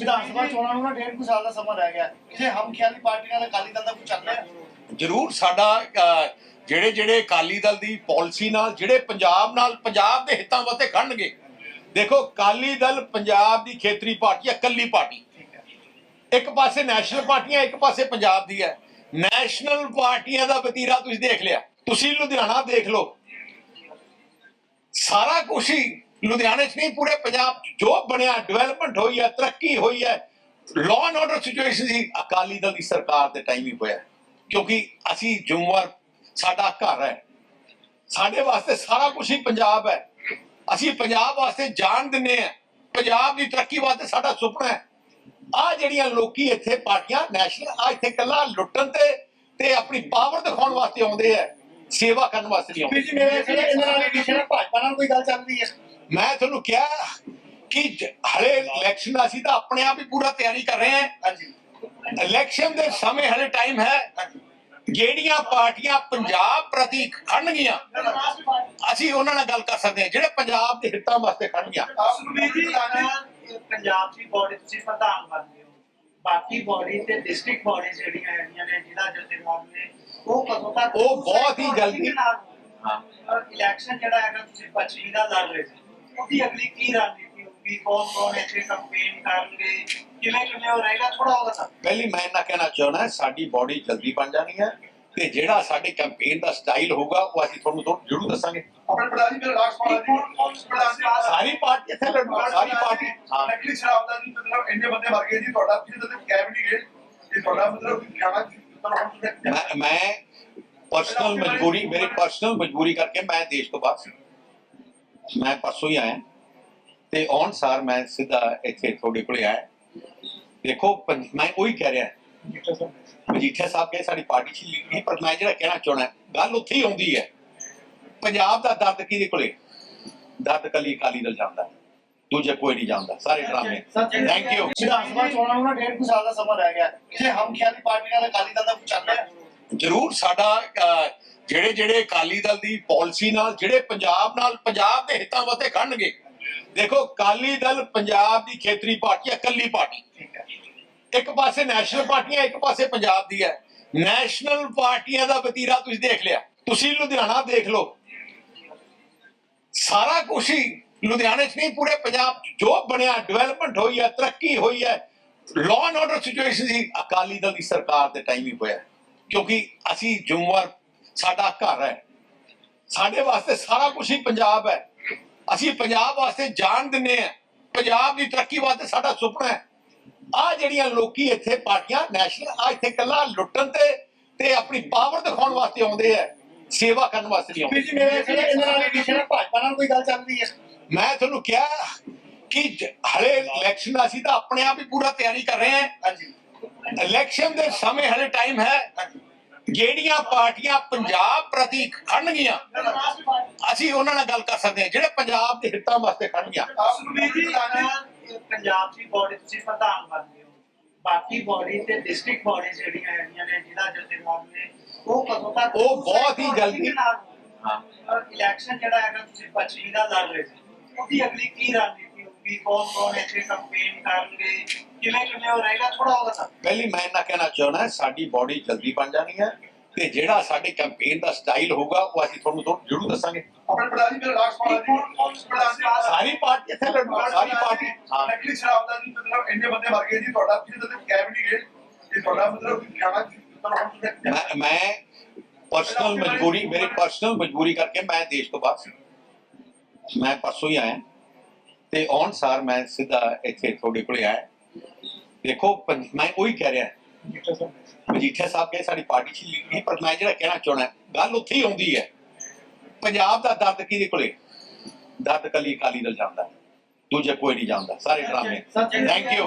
ਵਿਧਾਨ ਸਭਾ ਚੋਣਾਂ ਨੂੰ ਨਾ ਡੇਢ ਕੁ ਸਾਲ ਦਾ ਸਮਾਂ ਰਹਿ ਗਿਆ। ਕਿਸੇ ਹਮਖਿਆਲੀ ਪਾਰਟੀਆਂ ਦਾ ਅਕਾਲੀ ਦਲ ਦਾ ਕੁਝ ਚੱਲ ਰਿਹਾ? ਜ਼ਰੂਰ ਸਾਡਾ ਅਹ, ਜਿਹੜੇ ਜਿਹੜੇ ਅਕਾਲੀ ਦਲ ਦੀ ਪਾਲਿਸੀ ਨਾਲ ਜਿਹੜੇ ਪੰਜਾਬ ਨਾਲ ਪੰਜਾਬ ਦੇ ਹਿੱਤਾਂ ਵਾਸਤੇ ਖੜਨਗੇ। ਦੇਖੋ ਅਕਾਲੀ ਦਲ ਪੰਜਾਬ ਦੀ ਖੇਤਰੀ ਪਾਰਟੀ ਹੈ ਇਕੱਲੀ ਪਾਰਟੀ। ਇੱਕ ਪਾਸੇ ਨੈਸ਼ਨਲ ਪਾਰਟੀਆਂ ਇੱਕ ਪਾਸੇ ਪੰਜਾਬ ਦੀ ਹੈ। ਨੈਸ਼ਨਲ ਪਾਰਟੀਆਂ ਦਾ ਵਤੀਰਾ ਤੁਸੀਂ ਦੇਖ ਲਿਆ। ਤੁਸੀਂ ਲੁਧਿਆਣਾ ਦੇਖ ਲਓ। ਸਾਰਾ ਕੁਝ ਹੀ ਲੁਧਿਆਣੇ 'ਚ ਨਹੀਂ ਪੂਰੇ ਪੰਜਾਬ 'ਚ ਜੋ ਬਣਿਆ ਡਿਵੈਲਪਮੈਂਟ ਹੋਈ ਹੈ ਤਰੱਕੀ ਹੋਈ ਹੈ। ਲਾਅ ਐਂਡ ਆਰਡਰ ਸਿਚੁਏਸ਼ਨ ਸੀ ਅਕਾਲੀ ਦਲ ਦੀ ਸਰਕਾਰ ਦੇ ਟਾਈਮ ਹੀ ਹੋਇਆ। ਕਿਉਂਕਿ ਅਸੀਂ ਜ਼ਿੰਮੇਵਾਰ ਸਾਡਾ ਘਰ ਹੈ। ਸਾਡੇ ਵਾਸਤੇ ਸਾਰਾ ਕੁਝ ਹੀ ਪੰਜਾਬ ਹੈ। ਅਸੀਂ ਪੰਜਾਬ ਵਾਸਤੇ ਜਾਨ ਦਿੰਨੇ ਆ ਪੰਜਾਬ ਦੀ ਤਰੱਕੀ ਵਾਸਤੇ ਸਾਡਾ ਸੁਪਨਾ ਹੈ। ਆ ਜਿਹੜੀਆਂ ਲੋਕੀ ਇੱਥੇ ਪਾਰਟੀਆਂ ਨੈਸ਼ਨਲ ਆ ਇੱਥੇ ਕੱਲਾ ਲੁੱਟਣ ਤੇ ਤੇ ਆਪਣੀ ਪਾਵਰ ਦਿਖਾਉਣ ਵਾਸਤੇ ਆਉਂਦੇ ਆ ਸੇਵਾ ਕਰਨ ਵਾਸਤੇ ਨਹੀਂ ਆਉਂਦੇ। ਜੀ ਮੇਰੇ ਇਹਨਾਂ ਨਾਲ ਇਲੈਕਸ਼ਨ ਭਾਜਪਾ ਨਾਲ ਕੋਈ ਗੱਲ ਚੱਲ ਰਹੀ ਹੈ। ਮੈਂ ਤੁਹਾਨੂੰ ਕਿਹਾ ਕਿ ਜ- ਹਲੇ ਇਲੈਕਸ਼ਨ ਅਸੀਂ ਤਾਂ ਆਪਣੇ ਆਪ ਹੀ ਪੂਰਾ ਤਿਆਰੀ ਕਰ ਰਹੇ ਹਾਂ। ਹਾਂਜੀ। ਇਲੈਕਸ਼ਨ ਦੇ ਸਮੇਂ ਹਲੇ ਟਾਈਮ ਹੈ। ਜਿਹੜੀਆਂ ਪਾਰਟੀਆਂ ਪੰਜਾਬ ਪ੍ਰਤੀ ਖੜਨਗੀਆਂ ਅਸੀਂ ਉਹਨਾਂ ਨਾਲ ਗੱਲ ਕਰ ਸਕਦੇ ਹਾਂ। ਜਿਹੜੇ ਪੰਜਾਬ ਦੇ ਹਿੱਤਾਂ ਵਾਸਤੇ ਖੜਨਗੀਆਂ ਸੁਖਬੀਰ ਜੀ ਅਗਰ ਪੰਜਾਬ ਦੀ ਬੋਡੀ ਤੁਸੀਂ ਪ੍ਰਧਾਨ ਬਣਦੇ ਹੋ। ਬਾਕੀ ਬੋਡੀ ਤੇ ਡਿਸਟ੍ਰਿਕਟ ਬੋਡੀ ਜਿਹੜੀਆਂ ਹੈਗੀਆਂ ਨੇ ਜ਼ਿਲ੍ਹਾ ਜਥੇਦਾਰ ਨੇ ਉਹ ਕਦੋਂ ਤੱਕ ਉਹ ਬਹੁਤ ਹੀ ਜਲਦੀ- ਇਲੈਕਸ਼ਨ ਜਿਹੜਾ ਹੈਗਾ ਤੁਸੀਂ 25 ਦਾ ਲੜ ਰਹੇ ਸੀ। ਉਹਦੀ ਅਗਲੀ ਕੀ ਰਣਨੀਤੀ ਹੋਊਗੀ ਕੌਣ ਕੌਣ ਇੱਥੇ ਕੰਪੇਨ ਕਰਨਗੇ ਕਿਵੇਂ ਕਿਵੇਂ ਉਹ ਰਹੇਗਾ ਥੋੜਾ ਉਹਦਾ ਦੱਸੋ। ਪਹਿਲੀ ਮੈਂ ਨਾ ਕਹਿਣਾ ਚਾਹਣਾ ਸਾਡੀ ਬਾਡੀ ਜਲਦੀ ਬਣ ਜਾਣੀ ਹੈ ਤੇ ਜਿਹੜਾ ਸਾਡੇ ਕੈਂਪੇਨ ਦਾ ਸਟਾਈਲ ਹੋਊਗਾ ਉਹ ਅਸੀਂ ਤੁਹਾਨੂੰ ਤੋਂ ਜ਼ਰੂਰ ਦੱਸਾਂਗੇ ਆਪਣੇ ਪ੍ਰਧਾਨ ਜੀ ਮੇਰੇ ਲਾਸਟ ਜੀ ਸਾਰੀ ਪਾਰਟੀ ਇੱਥੇ ਲੜੂ ਸਾਰੀ ਪਾਰਟੀ ਹਾਂ ਨਕਲੀ ਸ਼ਰਾਬ ਦਾ ਜੀ ਮਤਲਬ ਇੰਨੇ ਬੰਦੇ ਮਰ ਗਏ ਜੀ ਤੁਹਾਡਾ ਤੁਸੀਂ ਤਾਂ ਕੈਬ ਨਹੀਂ ਗਏ ਇਹ ਤੁਹਾਡਾ ਮਤਲਬ ਖਾਣਾ ਮੈਂ ਪਰਸਨਲ ਮਜਬੂਰੀ ਮੇਰੀ ਪਰਸਨਲ ਮਜਬੂਰੀ ਕਰਕੇ ਮੈਂ ਦੇਸ਼ ਤੋਂ ਬਾਹਰ ਸੀ ਮੈਂ ਪਰਸੋਂ ਹੀ ਆਇਆ। ਤੇ ਔਨ ਸਾਰ ਮੈਂ ਸਿੱਧਾ ਇੱਥੇ ਤੁਹਾਡੇ ਕੋਲੇ ਆਇਆ। ਦੇਖੋ ਮੈਂ ਉਹੀ ਕਹਿ ਰਿਹਾ। ਮਜੀਠੀਆ ਸਾਹਿਬ ਕਹੇ। ਸਾਡੀ ਪਾਰਟੀ ਚ ਲੀਡ ਨਹੀਂ ਪਰ ਮੈਂ ਜਿਹੜਾ ਕਹਿਣਾ ਚਾਹਣਾ ਗੱਲ ਉੱਥੇ ਹੀ ਆਉਂਦੀ ਹੈ। ਪੰਜਾਬ ਦਾ ਦਰਦ ਕਿਹਦੇ ਕੋਲੇ? ਦਰਦ ਕੱਲੀ ਅਕਾਲੀ ਦਲ ਜਾਂਦਾ ਦੂਜੇ ਕੋਈ ਨਹੀਂ ਜਾਂਦਾ ਸਾਰੇ ਡਰਾਮੇ। ਥੈਂਕ ਯੂ ਵਿਧਾਨ ਸਭਾ ਚੋਣਾਂ ਨੂੰ ਨਾ ਡੇਢ ਕੁ ਸਾਲ ਦਾ ਸਮਾਂ ਰਹਿ ਗਿਆ। ਕਿਸੇ ਹਮਖਿਆਲੀ ਪਾਰਟੀਆਂ ਦਾ ਅਕਾਲੀ ਦਲ ਦਾ ਕੁਝ ਚੱਲ ਰਿਹਾ। ਜ਼ਰੂਰ ਸਾਡਾ ਜਿਹੜੇ ਜਿਹੜੇ ਅਕਾਲੀ ਦਲ ਦੀ ਪਾਲਿਸੀ ਨਾਲ, ਜਿਹੜੇ ਪੰਜਾਬ ਨਾਲ, ਪੰਜਾਬ ਦੇ ਹਿੱਤਾਂ ਵਾਸਤੇ ਖੜਨਗੇ ਦੇਖੋ, ਅਕਾਲੀ ਦਲ ਪੰਜਾਬ ਦੀ ਖੇਤਰੀ ਪਾਰਟੀ ਹੈ, ਇਕੱਲੀ ਪਾਰਟੀ। ਇੱਕ ਪਾਸੇ ਨੈਸ਼ਨਲ ਪਾਰਟੀਆਂ, ਇੱਕ ਪਾਸੇ ਪੰਜਾਬ ਦੀ ਹੈ। ਨੈਸ਼ਨਲ ਪਾਰਟੀਆਂ ਦਾ ਵਤੀਰਾ ਤੁਸੀਂ ਦੇਖ ਲਿਆ। ਤੁਸੀਂ ਲੁਧਿਆਣਾ ਦੇਖ ਲਓ। ਸਾਰਾ ਕੁਝ ਹੀ ਲੁਧਿਆਣੇ 'ਚ ਨਹੀਂ, ਪੂਰੇ ਪੰਜਾਬ ਜੋ ਬਣਿਆ ਡਿਵੈਲਪਮੈਂਟ ਹੋਈ ਹੈ, ਤਰੱਕੀ ਹੋਈ ਹੈ। ਲਾਅ ਐਂਡ ਆਰਡਰ ਸਿਚੁਏਸ਼ਨ ਸੀ। ਅਕਾਲੀ ਦਲ ਦੀ ਸਰਕਾਰ ਦੇ ਟਾਈਮ ਹੀ ਹੋਇਆ। ਕਿਉਂਕਿ ਅਸੀਂ ਜ਼ਿੰਮੇਵਾਰ ਸਾਡਾ ਘਰ ਹੈ। ਸਾਡੇ ਵਾਸਤੇ ਸਾਰਾ ਕੁਝ ਹੀ ਪੰਜਾਬ ਹੈ। ਅਸੀਂ ਪੰਜਾਬ ਵਾਸਤੇ ਜਾਨ ਦਿੰਨੇ ਆ ਪੰਜਾਬ ਦੀ ਤਰੱਕੀ ਵਾਸਤੇ ਸਾਡਾ ਸੁਪਨਾ ਹੈ। ਆ ਜਿਹੜੀਆਂ ਲੋਕੀ ਇੱਥੇ ਪਾਰਟੀਆਂ ਨੈਸ਼ਨਲ ਆ ਇੱਥੇ ਕੱਲਾ ਲੁੱਟਣ ਤੇ ਤੇ ਆਪਣੀ ਪਾਵਰ ਦਿਖਾਉਣ ਵਾਸਤੇ ਆਉਂਦੇ ਆ ਸੇਵਾ ਕਰਨ ਵਾਸਤੇ ਨਹੀਂ ਆਉਂਦੇ। ਜੀ ਮੇਰੇ ਖਿਆਲ ਇਹਨਾਂ ਨਾਲ ਇਲੈਕਸ਼ਨ ਭਾਜਪਾ ਨਾਲ ਕੋਈ ਗੱਲ ਚੱਲ ਰਹੀ ਹੈ। ਮੈਂ ਤੁਹਾਨੂੰ ਕਿਹਾ ਕਿ ਹਲੇ ਇਲੈਕਸ਼ਨ ਅਸੀਂ ਤਾਂ ਆਪਣੇ ਆਪ ਹੀ ਪੂਰਾ ਤਿਆਰੀ ਕਰ ਰਹੇ ਹਾਂ। ਹਾਂਜੀ। ਇਲੈਕਸ਼ਨ ਦੇ ਸਮੇਂ ਹਲੇ ਟਾਈਮ ਹੈ। ਜਿਹੜੀਆਂ ਪਾਰਟੀਆਂ ਪੰਜਾਬ ਪ੍ਰਤੀ ਖੜਨਗੀਆਂ ਅਸੀਂ ਉਹਨਾਂ ਨਾਲ ਗੱਲ ਕਰ ਸਕਦੇ ਹਾਂ ਜਿਹੜੇ ਪੰਜਾਬ ਦੇ ਹਿੱਤਾਂ ਵਾਸਤੇ ਖੜਨਗੀਆਂ। ਪੰਜਾਬ ਦੀ ਬੋਡੀ ਤੁਸੀਂ ਪ੍ਰਧਾਨ ਬਣਦੇ ਹੋ। ਬਾਕੀ ਬੋਡੀ ਤੇ ਡਿਸਟ੍ਰਿਕਟ ਬੋਡੀ ਜਿਹੜੀਆਂ ਹੈਗੀਆਂ ਨੇ ਜ਼ਿਲ੍ਹਾ ਜਥੇਦਾਰ ਨੇ ਉਹ ਕਦੋਂ ਤੱਕ ਉਹ ਬਹੁਤ ਹੀ ਜਲਦੀ- ਹਾਂ। ਇਲੈਕਸ਼ਨ ਜਿਹੜਾ ਹੈਗਾ ਤੁਸੀਂ 25 ਦਾ ਲੜ ਰਹੇ ਸੀ। ਉਹਦੀ ਅਗਲੀ ਕੀ ਰਣਨੀਤੀ ਹੋਊਗੀ ਕੌਣ ਕੌਣ ਇੱਥੇ ਕੰਪੇਨ ਕਰਨਗੇ। ਕਿਵੇਂ ਕਿਵੇਂ ਉਹ ਰਹੇਗਾ ਥੋੜਾ ਉਹਦਾ ਦੱਸੋ। ਪਹਿਲੀ ਮੈਂ ਨਾ ਕਹਿਣਾ ਚਾਹਣਾ ਸਾਡੀ ਬਾਡੀ ਜਲਦੀ ਬਣ ਜਾਣੀ ਹੈ ਤੇ ਜਿਹੜਾ ਸਾਡੇ ਕੈਂਪੇਨ ਦਾ ਸਟਾਈਲ ਹੋਊਗਾ ਉਹ ਅਸੀਂ ਤੁਹਾਨੂੰ ਤੋਂ ਜ਼ਰੂਰ ਦੱਸਾਂਗੇ। ਆਪਣੇ ਪ੍ਰਧਾਨ ਜੀ ਮੇਰੇ ਲਾਸਟ ਸਵਾਲ ਜੀ ਪ੍ਰਧਾਨ ਜੀ ਸਾਰੀ ਪਾਰਟੀ ਇੱਥੇ ਲੜੂ ਸਾਰੀ ਪਾਰਟੀ ਹਾਂ। ਨਕਲੀ ਸ਼ਰਾਬ ਦਾ ਜੀ ਮਤਲਬ ਇੰਨੇ ਬੰਦੇ ਮਰ ਗਏ ਜੀ ਤੁਹਾਡਾ ਤੁਸੀਂ ਤਾਂ ਕੈਬ ਨਹੀਂ ਗਏ ਇਹ ਤੁਹਾਡਾ ਮਤਲਬ ਖਾਣਾ ਤੁਹਾਨੂੰ ਮੈਂ ਮੈਂ ਪਰਸਨਲ ਮਜਬੂਰੀ ਮੇਰੀ ਪਰਸਨਲ ਮਜਬੂਰੀ ਕਰਕੇ ਮੈਂ ਦੇਸ਼ ਤੋਂ ਬਾਹਰ ਸੀ। ਮੈਂ ਪਰਸੋਂ ਹੀ ਆਇਆ। ਤੇ ਔਨ ਸਾਰ ਮੈਂ ਸਿੱਧਾ ਇੱਥੇ ਤੁਹਾਡੇ ਕੋਲੇ ਆਇਆ। ਦੇਖੋ ਮੈਂ ਉਹੀ ਕਹਿ ਰਿਹਾ। ਮਜੀਠੀਆ ਸਾਹਿਬ ਕਹੇ ਸਾਡੀ ਪਾਰਟੀ ਚ ਲੀਡ ਨਹੀਂ ਪਰ ਮੈਂ ਜਿਹੜਾ ਕਹਿਣਾ ਚਾਹਣਾ ਗੱਲ ਉੱਥੇ ਹੀ ਆਉਂਦੀ ਹੈ। ਪੰਜਾਬ ਦਾ ਦਰਦ ਕਿਹਦੇ ਕੋਲੇ? ਦਰਦ ਕੱਲੀ ਅਕਾਲੀ ਦਲ ਜਾਂਦਾ ਦੂਜੇ ਕੋਈ ਨਹੀਂ ਜਾਂਦਾ ਸਾਰੇ ਡਰਾਮੇ। Thank you